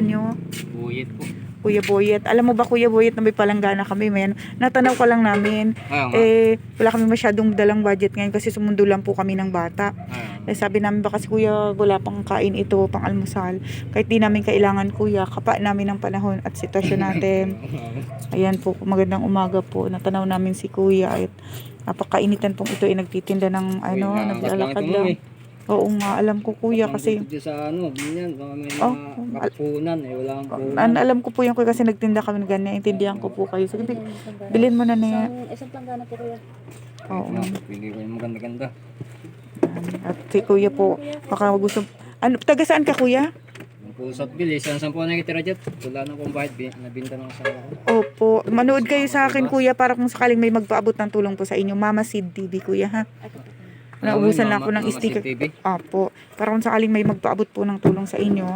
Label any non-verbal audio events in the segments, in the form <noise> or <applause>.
nyo? Buyit po. Kuya Boyet. Alam mo ba Kuya Boyet na may palanggana kami, men? Natanaw ka lang namin. Nga. Eh, wala kami masyadong dalang budget ngayon kasi sumundo lang po kami ng bata. Ayun. Eh, sabi namin ba kasi kuya, wala pang kain ito, pang almusal. Kahit di namin kailangan kuya, kapa namin ang panahon at sitwasyon natin. <laughs> Ayan po, magandang umaga po. Natanaw namin si kuya at napakainitan pong ito ay nagtitinda ng ano, naglalakad lang. eh. Oo nga, alam ko kuya kasi Dito sa ano, ganyan, baka may Oh, mga kapunan eh, wala kang punan. An alam ko po yan kuya kasi nagtinda kami ng ganyan. Intindihan ko po kayo. Sige, bi- bilhin mo na na yan. Isang, isang planggana po kuya. Oo. Pili ko yung maganda-ganda. At si kuya po, baka gusto... Ano, taga saan ka kuya? Yung pusat bilis, saan saan po nakitira dyan? Wala na pong bahit, bin- nabinta ng asawa ko. Opo. Manood kayo sa akin kuya para kung sakaling may magpaabot ng tulong po sa inyo. Mama Sid TV kuya ha. Naubusan lang ako ng sticker. Sid TV. Opo. Para kung sakaling may magpaabot po ng tulong sa inyo.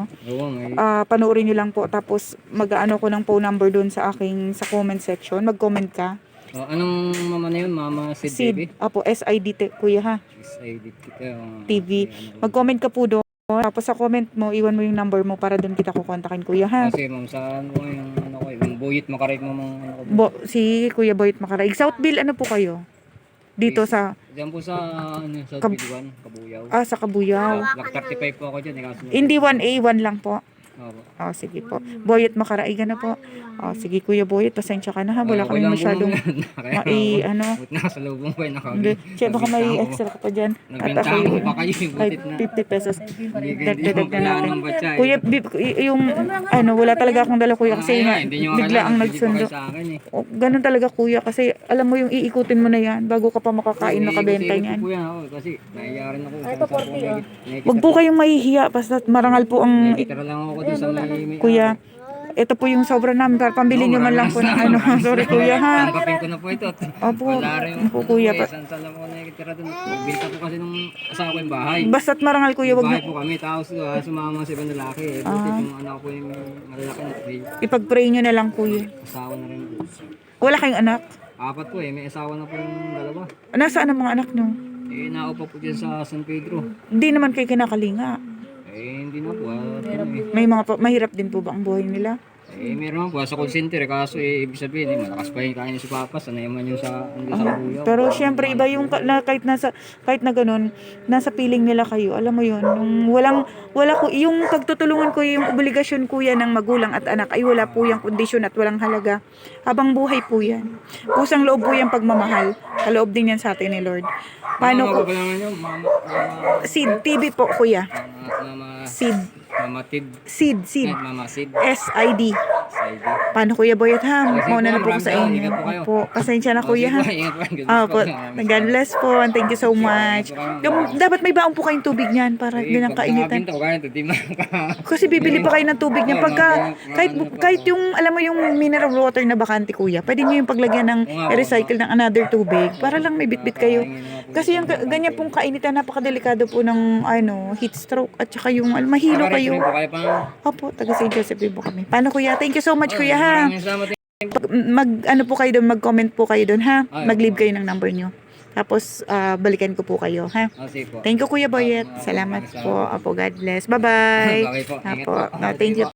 Ah panoorin nyo lang po. Tapos mag-ano ko ng phone number doon sa aking sa comment section. Mag-comment ka. Oh, anong mama na yun? Mama Sid, TV? Sid. Opo. SID te- kuya ha. SID uh, TV. Mag-comment ka po doon. Tapos sa comment mo, iwan mo yung number mo para doon kita kukontakin kuya ha. Kasi ma'am, saan po yung ano ko, yung buyit makarek mo mga ano ko. Bo, si Kuya Boyet Makaraig. Southville, ano po kayo? Dito sa, Diyan po sa ano, sa Kab- Kabuyaw. ah, sa Kabuyaw. Block 35 po ako dyan. Eh, kaso, Hindi 1A, 1 lang po. Opo. Oh, sige po. Boyet Makaraig, ano po? Oh, sige Kuya Boyet, pasensya ka na ha. Wala kami masyadong <laughs> mai, ano. Buti na sa lubong ko eh, nakabi. Hindi, siya baka may extra ka pa dyan. At ako yung pa kayo, eh, kahit na. 50 pesos. Dagdagan na natin. eh. Kuya, yung, ano, wala talaga akong dala kuya kasi nga, bigla ang pa nagsundo. kayo sa akin eh. Oh, ganun talaga kuya kasi alam mo yung iikutin mo na yan bago ka pa makakain makabenta Kasi niyan. po yan ako, kasi nahiyarin ako. Ay, ito, 40, oh. Wag po kayong mahihiya basta marangal po ang Nakikita lang ako kuya. Ito po yung sobra namin para pambili nyo man lang po ng ano. <laughs> Sorry kuya ha. Tanggapin ko na po ito. Opo. Wala rin Opo, kuya. Eh, Saan saan lang ako nakikitira doon. Binta po kasi nung asawa ko yung bahay. Basta't marangal kuya, wag bahay po kami, tapos uh, sumama sa ibang lalaki. Eh, buti yung anak ko yung malalaki na three. ipag-pray nyo na lang kuya. Asawa na rin po. Wala kayong anak? Apat po eh, may asawa na po yung dalawa. Nasaan ang mga anak nyo? Eh, naupa po dyan sa San Pedro. Hindi naman kayo kinakalinga. Eh, hindi na po. Ah, ano eh. May mga pa- mahirap din po ba ang buhay nila? Eh, meron po sa call center. eh, Kaso eh, ibig sabihin, eh, malakas pa yung kain si Papa. Sanay man yung sa, ano, sa buyaw. Pero syempre iba yung ka- na, kahit nasa kahit na ganun, nasa piling nila kayo. Alam mo 'yun, yung walang wala ko yung pagtutulungan ko yung obligasyon kuya ng magulang at anak ay wala po yung kondisyon at walang halaga. Habang buhay po 'yan. Kusang loob po yung pagmamahal. Kaloob din yan sa atin ni Lord. Paano ko mama, mama, Sid TV po kuya. Mama, mama, Tid. Sid Eh, Sid mama Sid. SID. Paano kuya Boyet ha? Mauna na po, ko sa inyo. Opo, pasensya na kuya ha. <laughs> Ingat po. Ingat Ah, po. God bless po. and Thank you so much. Yung, dapat may baon po kayong tubig niyan para hindi nang kainitan. <laughs> Kasi bibili pa kayo ng tubig niya pagka kahit kahit yung alam mo yung mineral water na bakante kuya, pwede niyo yung paglagyan ng recycle ng another tubig para lang may bitbit kayo. Kasi yung ga- ganyan pong kainitan napakadelikado po ng ano, heat stroke at saka yung mahilo kayo. Opo, taga St. Joseph po kami. Paano kuya? Thank you so much kuya ha. Maraming salamat. Pag- mag ano po kayo doon, mag-comment po kayo doon ha. Mag-leave kayo ng number niyo. Tapos ah, balikan ko po kayo ha. Ah, sige po. Thank you Kuya Boyet. Salamat po. Apo, God bless. Bye-bye. <laughs> Okay po. Ingat Apo. po. Thank you.